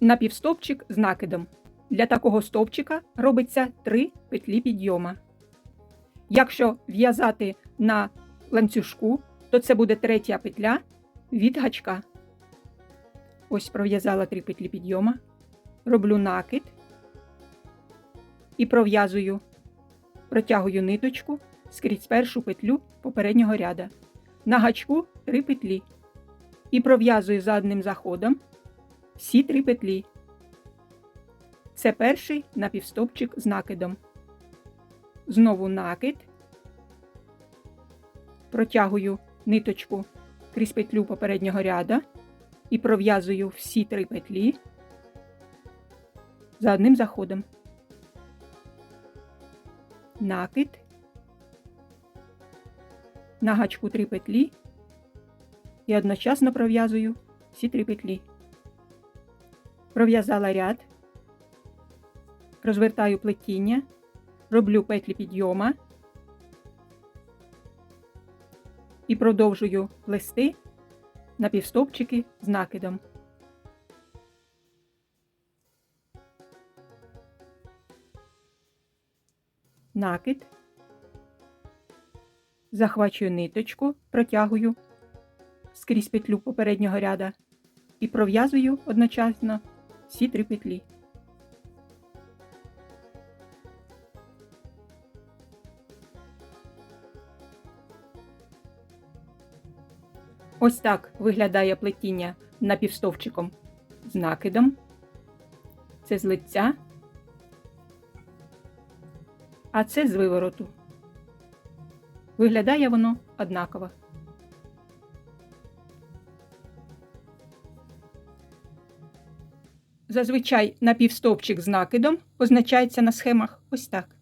напівстовпчик з накидом. Для такого стовпчика робиться 3 петлі підйома. Якщо в'язати на ланцюжку, то це буде третя петля від гачка. Ось пров'язала 3 петлі підйома, роблю накид і пров'язую, протягую ниточку скрізь першу петлю попереднього ряда. На гачку 3 петлі. І пров'язую за одним заходом всі 3 петлі. Це перший напівстопчик з накидом. Знову накид. Протягую ниточку крізь петлю попереднього ряда і пров'язую всі три петлі за одним заходом. Накид. На гачку 3 петлі і одночасно пров'язую всі три петлі. Пров'язала ряд, розвертаю плетіння, роблю петлі підйома і продовжую плести напівстовпчики з накидом. Накид. Захвачую ниточку, протягую скрізь петлю попереднього ряда і пров'язую одночасно всі три петлі. Ось так виглядає плетіння напівстовчиком з накидом. Це з лиця, а це з вивороту. Виглядає воно однаково. Зазвичай напівстовпчик з накидом означається на схемах ось так.